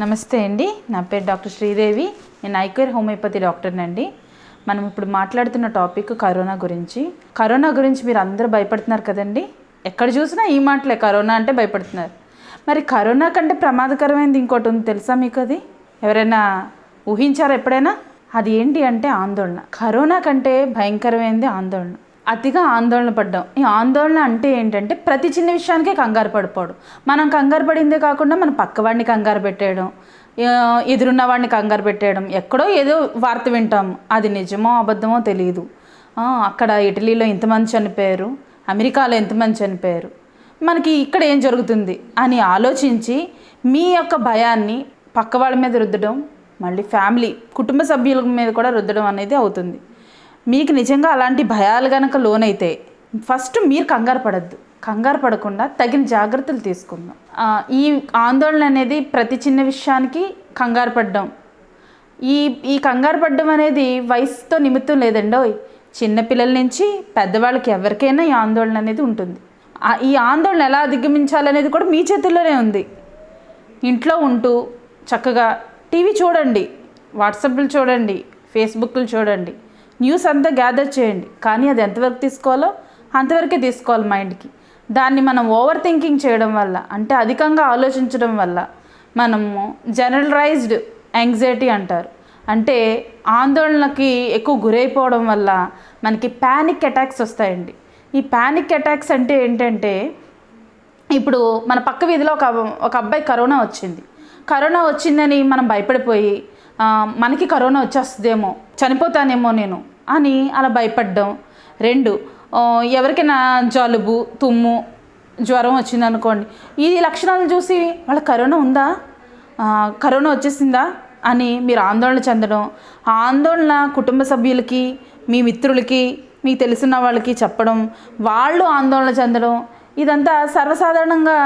నమస్తే అండి. నా పేరు డాక్టర్ శ్రీదేవి. నేను ఐక్యూర్ హోమియోపతి డాక్టర్నండి. మనం ఇప్పుడు మాట్లాడుతున్న టాపిక్ కరోనా గురించి. కరోనా గురించి మీరు అందరూ భయపడుతున్నారు కదండి? ఎక్కడ చూసినా ఈ మాటలే కరోనా అంటే భయపడుతున్నారు. మరి కరోనా కంటే ప్రమాదకరమైనది ఇంకోటి ఉంది తెలుసా మీకు అది? ఎవరైనా ఊహించారా ఎప్పుడైనా? అది ఏంటి అంటే ఆందోళన. కరోనా కంటే భయంకరమైనది ఆందోళన. అతిగా ఆందోళన పడ్డాం. ఈ ఆందోళన అంటే ఏంటంటే ప్రతి చిన్న విషయానికే కంగారు పడిపోవడం. మనం కంగారు పడిందే కాకుండా మన పక్కవాడిని కంగారు పెట్టేయడం. ఎదురున్న వాడిని కంగారు పెట్టేయడం. ఎక్కడో ఏదో వార్త వింటాము అది నిజమో అబద్ధమో తెలియదు అక్కడ ఇటలీలో ఇంతమంది చనిపోయారు. అమెరికాలో ఎంతమంది చనిపోయారు. మనకి ఇక్కడ ఏం జరుగుతుంది అని ఆలోచించి మీ యొక్క భయాన్ని పక్క వాళ్ళ మీద రుద్దడం మళ్ళీ ఫ్యామిలీ కుటుంబ సభ్యుల మీద కూడా రుద్దడం అనేది అవుతుంది. మీకు నిజంగా అలాంటి భయాలు కనుక లోనైతే ఫస్ట్ మీరు కంగారు పడద్దు. కంగారు పడకుండా తగిన జాగ్రత్తలు తీసుకుందాం. ఈ ఆందోళన అనేది ప్రతి చిన్న విషయానికి కంగారు పడ్డం. ఈ ఈ కంగారు పడ్డం అనేది వయసుతో నిమిత్తం లేదండి చిన్నపిల్లల నుంచి పెద్దవాళ్ళకి ఎవరికైనా ఈ ఆందోళన అనేది ఉంటుంది. ఈ ఆందోళన ఎలా అధిగమించాలనేది కూడా మీ చేతుల్లోనే ఉంది. ఇంట్లో ఉంటూ చక్కగా టీవీ చూడండి వాట్సాప్లు చూడండి ఫేస్బుక్లు చూడండి. న్యూస్ అంతా గ్యాదర్ చేయండి. కానీ అది ఎంతవరకు తీసుకోవాలో అంతవరకే తీసుకోవాలి మైండ్కి. దాన్ని మనం ఓవర్ థింకింగ్ చేయడం వల్ల అంటే అధికంగా ఆలోచించడం వల్ల మనము జనరలైజ్డ్ యాంగ్జైటీ అంటారు. అంటే ఆందోళనకి ఎక్కువ గురైపోవడం వల్ల మనకి ప్యానిక్ అటాక్స్ వస్తాయండి. ఈ ప్యానిక్ అటాక్స్ అంటే ఏంటంటే ఇప్పుడు మన పక్క వీధిలో ఒక ఒక అబ్బాయి కరోనా వచ్చింది. కరోనా వచ్చిందని మనం భయపడిపోయి మనకి కరోనా వచ్చేస్తుందేమో చనిపోతానేమో నేను అని అలా భయపడ్డం. రెండు ఎవరికైనా జలుబు తుమ్ము జ్వరం వచ్చింది అనుకోండి ఈ లక్షణాలను చూసి వాళ్ళ కరోనా ఉందా? కరోనా వచ్చేసిందా? అని మీరు ఆందోళన చెందడం ఆ ఆందోళన కుటుంబ సభ్యులకి మీ మిత్రులకి మీకు తెలిసిన వాళ్ళకి చెప్పడం వాళ్ళు ఆందోళన చెందడం ఇదంతా సర్వసాధారణంగా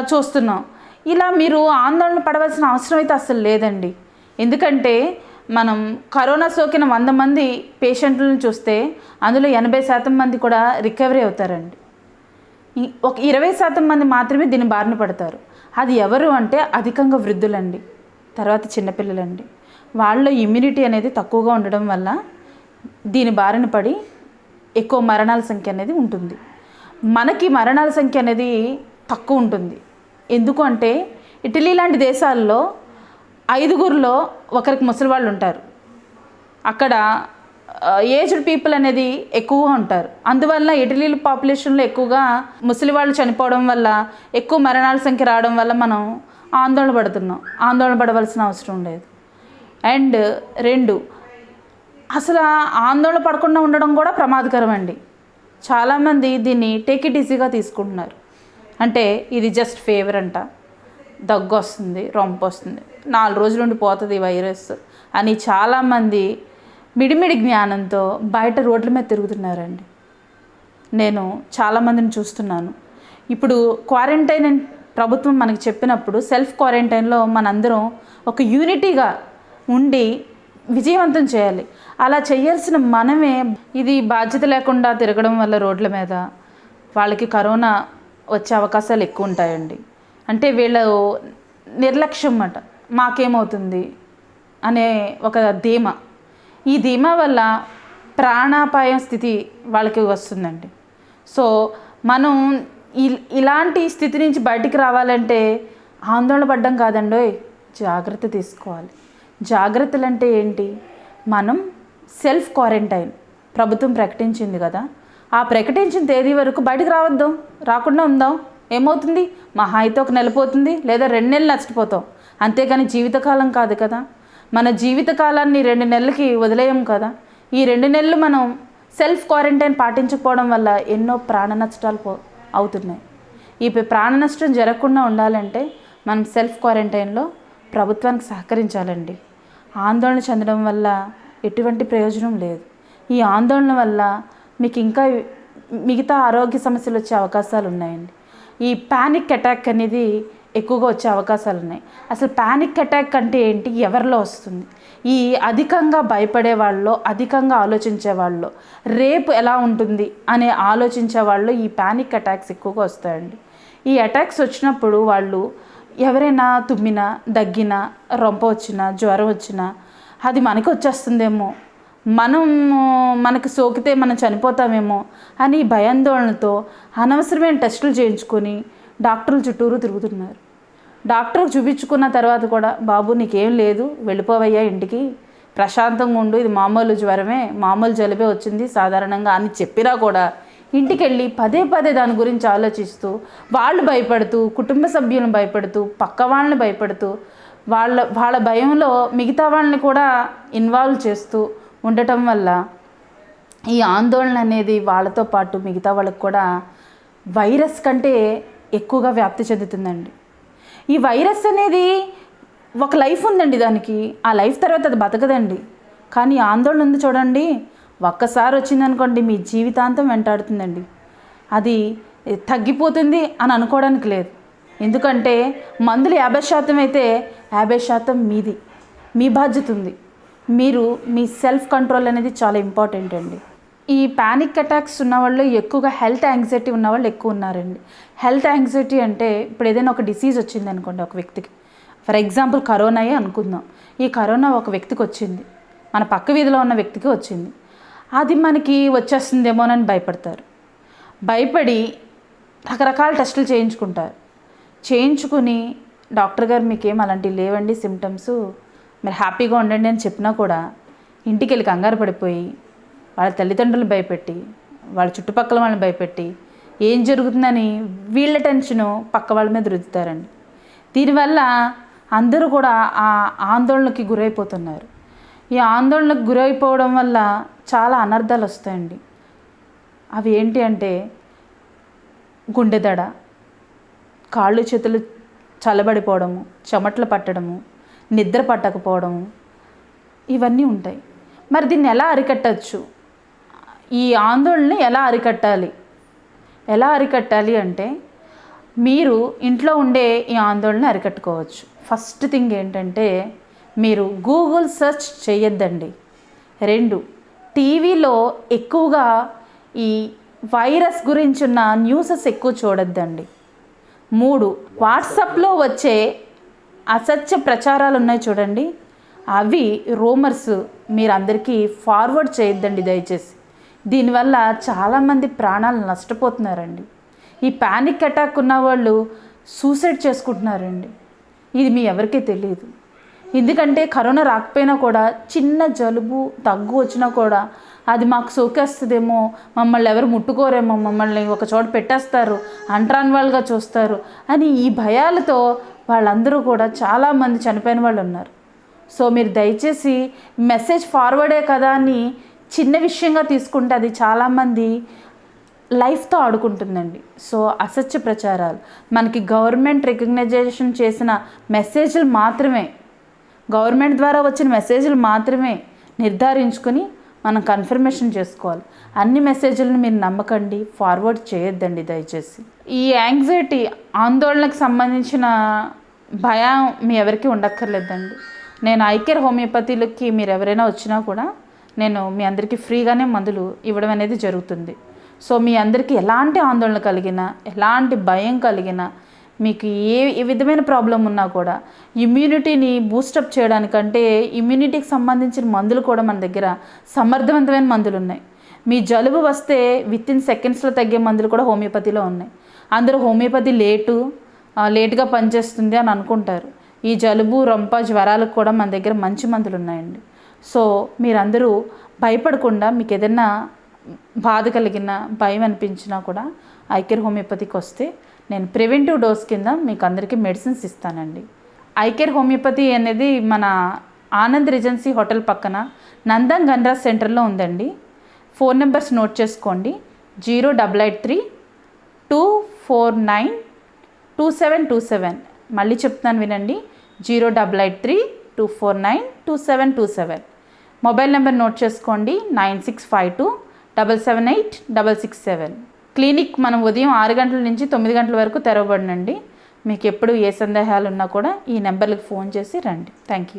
చూస్తున్నాం. ఇలా మీరు ఆందోళన పడవలసిన అవసరం అయితే అసలు లేదండి. ఎందుకంటే మనం కరోనా సోకిన వంద మంది పేషెంట్లను చూస్తే అందులో ఎనభై శాతం మంది కూడా రికవరీ అవుతారండి. ఒక ఇరవై శాతం మంది మాత్రమే దీని బారిన పడతారు. అది ఎవరు అంటే అధికంగా వృద్ధులండి. తర్వాత చిన్నపిల్లలండి. వాళ్ళ ఇమ్యూనిటీ అనేది తక్కువగా ఉండడం వల్ల దీని బారిన పడి ఎక్కువ మరణాల సంఖ్య అనేది ఉంటుంది. మనకి మరణాల సంఖ్య అనేది తక్కువ ఉంటుంది. ఎందుకు అంటే ఇటలీ లాంటి దేశాల్లో ఐదుగురిలో ఒకరికి ముసలి వాళ్ళు ఉంటారు. అక్కడ ఏజ్డ్ పీపుల్ అనేది ఎక్కువగా ఉంటారు. అందువల్ల ఇటలీ పాపులేషన్లో ఎక్కువగా ముసలి వాళ్ళు చనిపోవడం వల్ల ఎక్కువ మరణాల సంఖ్య రావడం వల్ల మనం ఆందోళన పడుతున్నాం ఆందోళన పడవలసిన అవసరం లేదు. అండ్ రెండు అసలు ఆందోళన పడకుండా ఉండడం కూడా ప్రమాదకరం అండి చాలామంది దీన్ని టేక్ ఇట్ ఈజీగా తీసుకుంటున్నారు. అంటే ఇది జస్ట్ ఫేవర్ అంట. దగ్గు వస్తుంది రొంపు వస్తుంది నాలుగు రోజులు ఉండి పోతుంది ఈ వైరస్ అని చాలామంది మిడిమిడి జ్ఞానంతో బయట రోడ్ల మీద తిరుగుతున్నారండి. నేను చాలామందిని చూస్తున్నాను. ఇప్పుడు క్వారంటైన్ ప్రభుత్వం మనకి చెప్పినప్పుడు సెల్ఫ్ క్వారంటైన్లో మనందరం ఒక యూనిటీగా ఉండి విజయవంతం చేయాలి. అలా చేయాల్సిన మనమే ఇది బాధ్యత లేకుండా తిరగడం వల్ల రోడ్ల మీద వాళ్ళకి కరోనా వచ్చే అవకాశాలు ఎక్కువ ఉంటాయండి. అంటే వీళ్ళ నిర్లక్ష్యం అన్నమాట మాకేమవుతుంది? అనే ఒక ధీమా. ఈ ధీమా వల్ల ప్రాణాపాయం స్థితి వాళ్ళకి వస్తుందండి. సో మనం ఇలాంటి స్థితి నుంచి బయటికి రావాలంటే ఆందోళన పడ్డం కాదండోయ్ జాగ్రత్త తీసుకోవాలి. జాగ్రత్తలు అంటే ఏంటి? మనం సెల్ఫ్ క్వారంటైన్. ప్రభుత్వం ప్రకటించింది కదా. ఆ ప్రకటించిన తేదీ వరకు బయటకు రావద్దు. రాకుండా ఉందాం. ఏమవుతుంది? మహా అయితే ఒక నెల పోతుంది లేదా రెండు నెలలు నష్టపోతాం. అంతేగాని జీవితకాలం కాదు కదా. మన జీవితకాలాన్ని రెండు నెలలకి వదిలేయం కదా. ఈ రెండు నెలలు మనం సెల్ఫ్ క్వారంటైన్ పాటించకపోవడం వల్ల ఎన్నో ప్రాణ నష్టాలు పో అవుతున్నాయి. ఈ ప్రాణ నష్టం జరగకుండా ఉండాలంటే మనం సెల్ఫ్ క్వారంటైన్లో ప్రభుత్వానికి సహకరించాలండి. ఆందోళన చెందడం వల్ల ఎటువంటి ప్రయోజనం లేదు. ఈ ఆందోళన వల్ల మీకు ఇంకా మిగతా ఆరోగ్య సమస్యలు వచ్చే అవకాశాలు ఉన్నాయండి. ఈ ప్యానిక్ అటాక్ అనేది ఎక్కువగా వచ్చే అవకాశాలు ఉన్నాయి అసలు ప్యానిక్ అటాక్ అంటే ఏంటి? ఎవరిలో వస్తుంది? ఈ అధికంగా భయపడే వాళ్ళలో అధికంగా ఆలోచించే వాళ్ళలో రేపు ఎలా ఉంటుంది అనే ఆలోచించే వాళ్ళు ఈ ప్యానిక్ అటాక్స్ ఎక్కువగా వస్తాయండి. ఈ అటాక్స్ వచ్చినప్పుడు వాళ్ళు ఎవరైనా తుమ్మినా దగ్గినా రొంప వచ్చినా జ్వరం వచ్చినా అది మనకి వచ్చేస్తుందేమో మనం మనకు సోకితే మనం చనిపోతామేమో అని భయాందోళనతో అనవసరమైన టెస్టులు చేయించుకొని డాక్టర్ల చుట్టూరు తిరుగుతున్నారు. డాక్టర్కి చూపించుకున్న తర్వాత కూడా బాబు నీకేం లేదు వెళ్ళిపోవయ్యా ఇంటికి. ప్రశాంతంగా ఉండు ఇది మామూలు జ్వరమే మామూలు జలుబే వచ్చింది సాధారణంగా అని చెప్పినా కూడా ఇంటికి వెళ్ళి పదే పదే దాని గురించి ఆలోచిస్తూ వాళ్ళు భయపడుతూ కుటుంబ సభ్యులను భయపడుతూ పక్క వాళ్ళని భయపడుతూ వాళ్ళ వాళ్ళ భయంలో మిగతా వాళ్ళని కూడా ఇన్వాల్వ్ చేస్తూ ఉండటం వల్ల ఈ ఆందోళన అనేది వాళ్ళతో పాటు మిగతా వాళ్ళకి కూడా వైరస్ కంటే ఎక్కువగా వ్యాప్తి చెందుతుందండి. ఈ వైరస్ అనేది ఒక లైఫ్ ఉందండి దానికి. ఆ లైఫ్ తర్వాత అది బతకదండి. కానీ ఆందోళన ఉంది చూడండి. ఒక్కసారి వచ్చిందనుకోండి మీ జీవితాంతం వెంటాడుతుందండి. అది తగ్గిపోతుంది అని అనుకోవడానికి లేదు. ఎందుకంటే మందులు యాభై శాతం అయితే యాభై శాతం మీది. మీ బాధ్యత ఉంది. మీరు మీ సెల్ఫ్ కంట్రోల్ అనేది చాలా ఇంపార్టెంట్ అండి. ఈ ప్యానిక్ అటాక్స్ ఉన్న వాళ్ళు ఎక్కువగా హెల్త్ యాంగ్జైటీ ఉన్న వాళ్ళు ఎక్కువ ఉన్నారండి. హెల్త్ యాంగ్జైటీ అంటే ఇప్పుడు ఏదైనా ఒక డిసీజ్ వచ్చింది అనుకోండి ఒక వ్యక్తికి. ఫర్ ఎగ్జాంపుల్ కరోనాయే అనుకుందాం. ఈ కరోనా ఒక వ్యక్తికి వచ్చింది. మన పక్క వీధిలో ఉన్న వ్యక్తికి వచ్చింది. అది మనకి వచ్చేస్తుందేమోనని భయపడతారు. భయపడి రకరకాల టెస్టులు చేయించుకుంటారు. చేయించుకుని డాక్టర్ గారు మీకేం అలాంటివి లేవండి సిమ్టమ్స్ మీరు హ్యాపీగా ఉండండి అని చెప్పినా కూడా ఇంటికి వెళ్ళి కంగారు పడిపోయి వాళ్ళ తల్లిదండ్రులు భయపెట్టి వాళ్ళ చుట్టుపక్కల వాళ్ళని భయపెట్టి ఏం జరుగుతుందని వీళ్ళ టెన్షను పక్క వాళ్ళ మీద రుద్దుతారండి. దీనివల్ల అందరూ కూడా ఆ ఆందోళనకి గురైపోతున్నారు. ఈ ఆందోళనకు గురైపోవడం వల్ల చాలా అనర్థాలు వస్తాయండి. అవి ఏంటి అంటే గుండెదడ కాళ్ళు చేతులు చల్లబడిపోవడము చెమట్లు పట్టడము నిద్ర పట్టకపోవడం ఇవన్నీ ఉంటాయి. మరి దీన్ని ఎలా అరికట్టచ్చు? ఈ ఆందోళనని ఎలా అరికట్టాలి? ఎలా అరికట్టాలి అంటే మీరు ఇంట్లో ఉండే ఈ ఆందోళన అరికట్టుకోవచ్చు. ఫస్ట్ థింగ్ ఏంటంటే మీరు గూగుల్ సెర్చ్ చేయొద్దండి. రెండు టీవీలో ఎక్కువగా ఈ వైరస్ గురించి ఉన్న న్యూసెస్ ఎక్కువ చూడొద్దండి. మూడు వాట్సాప్లో వచ్చే అసత్య ప్రచారాలు ఉన్నాయి చూడండి. అవి రూమర్స్ మీరందరికీ ఫార్వర్డ్ చేయొద్దండి దయచేసి. దీనివల్ల చాలామంది ప్రాణాలు నష్టపోతున్నారండి. ఈ ప్యానిక్ అటాక్ ఉన్న వాళ్ళు సూసైడ్ చేసుకుంటున్నారండి. ఇది మీ ఎవరికీ తెలియదు. ఎందుకంటే కరోనా రాకపోయినా కూడా చిన్న జలుబు దగ్గు వచ్చినా కూడా అది మాకు సోకేస్తుందేమో. మమ్మల్ని ఎవరు ముట్టుకోరేమో. మమ్మల్ని ఒక చోట పెట్టేస్తారు. అంటరాని వాళ్ళుగా చూస్తారు. అని ఈ భయాలతో వాళ్ళందరూ కూడా చాలామంది చనిపోయిన వాళ్ళు ఉన్నారు. సో మీరు దయచేసి మెసేజ్ ఫార్వర్డే కదా అని చిన్న విషయంగా తీసుకుంటే అది చాలామంది లైఫ్తో ఆడుకుంటుందండి. సో అసత్య ప్రచారాలు. మనకి గవర్నమెంట్ రికగ్నైజేషన్ చేసిన మెసేజ్లు మాత్రమే. గవర్నమెంట్ ద్వారా వచ్చిన మెసేజ్లు మాత్రమే నిర్ధారించుకొని మనం కన్ఫర్మేషన్ చేసుకోవాలి. అన్ని మెసేజ్లను మీరు నమ్మకండి ఫార్వర్డ్ చేయొద్దండి దయచేసి. ఈ యాంగ్జైటీ ఆందోళనకు సంబంధించిన భయం మీ ఎవరికి ఉండక్కర్లేదండి. నేను ఐకేర్ హోమియోపతిలకి మీరు ఎవరైనా వచ్చినా కూడా నేను మీ అందరికీ ఫ్రీగానే మందులు ఇవ్వడం అనేది జరుగుతుంది. సో మీ అందరికీ ఎలాంటి ఆందోళన కలిగినా ఎలాంటి భయం కలిగినా మీకు ఏ ఏ విధమైన ప్రాబ్లం ఉన్నా కూడా ఇమ్యూనిటీని బూస్టప్ చేయడానికంటే ఇమ్యూనిటీకి సంబంధించిన మందులు కూడా మన దగ్గర సమర్థవంతమైన మందులు ఉన్నాయి. మీ జలుబు వస్తే విత్ ఇన్ సెకండ్స్లో తగ్గే మందులు కూడా హోమియోపతిలో ఉన్నాయి. అందరూ హోమియోపతి లేటు లేటుగా పనిచేస్తుంది అని అనుకుంటారు. ఈ జలుబు రొంప జ్వరాలకు కూడా మన దగ్గర మంచి మందులు ఉన్నాయండి. సో మీరందరూ భయపడకుండా మీకు ఏదైనా బాధ కలిగిన భయం అనిపించినా కూడా ఐకేర్ హోమియోపతికి వస్తే నేను ప్రివెంటివ్ డోస్ కింద మీకు అందరికీ మెడిసిన్స్ ఇస్తానండి. ఐకేర్ హోమియోపతి అనేది మన ఆనంద్ రిజెన్సీ హోటల్ పక్కన నందన్ గన్రాజ్ సెంటర్లో ఉందండి. ఫోన్ నెంబర్స్ నోట్ చేసుకోండి. Zero double eight three two four nine two seven two seven. మళ్ళీ చెప్తున్నాను వినండి. Zero double eight three two four nine two seven two seven. Mobile number note చేసుకోండి. Nine six five two double seven eight double six seven. Clinic మనం ఉదయం ఆరు గంటల నుంచి తొమ్మిది గంటల వరకు తెరవబడినండి. మీకు ఎప్పుడు ఏ సందేహాలు ఉన్నా కూడా ఈ నెంబర్లకు ఫోన్ చేసి రండి. Thank you